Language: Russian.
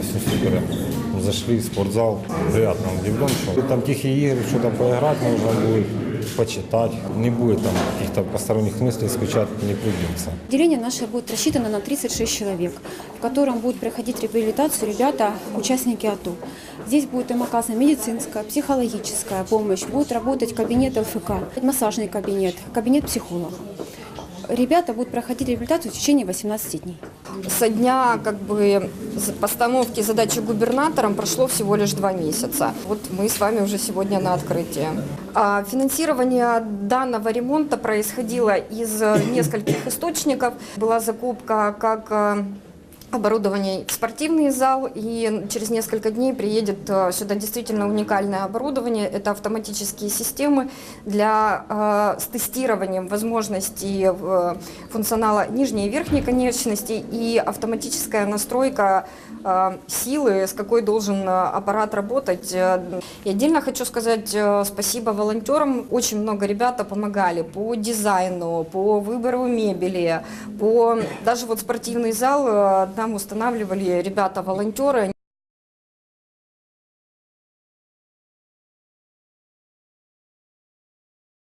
все супер. Зашли в спортзал, приятно удивлен, что там тихие игры, что-то поиграть можно будет, почитать. Не будет там каких-то посторонних мыслей, скучать не придется. Отделение наше будет рассчитано на 36 человек, в котором будут проходить реабилитацию ребята, участники АТО. Здесь будет им оказана медицинская, психологическая помощь, будет работать кабинет ЛФК, массажный кабинет, кабинет психолога. Ребята будут проходить реабилитацию в течение 18 дней. Со дня как бы постановки задачи губернатором прошло всего лишь два месяца. Вот мы с вами уже сегодня на открытии. А Финансирование данного ремонта происходило из э, нескольких источников. Была закупка как э, оборудование в спортивный зал, и через несколько дней приедет э, сюда действительно уникальное оборудование. Это автоматические системы для э, с тестированием возможностей э, функционала нижней и верхней конечностей и автоматическая настройка э, силы, с какой должен э, аппарат работать. Э, И отдельно хочу сказать спасибо волонтерам. Очень много ребята помогали по дизайну, по выбору мебели, по даже вот спортивный зал нам устанавливали ребята-волонтеры.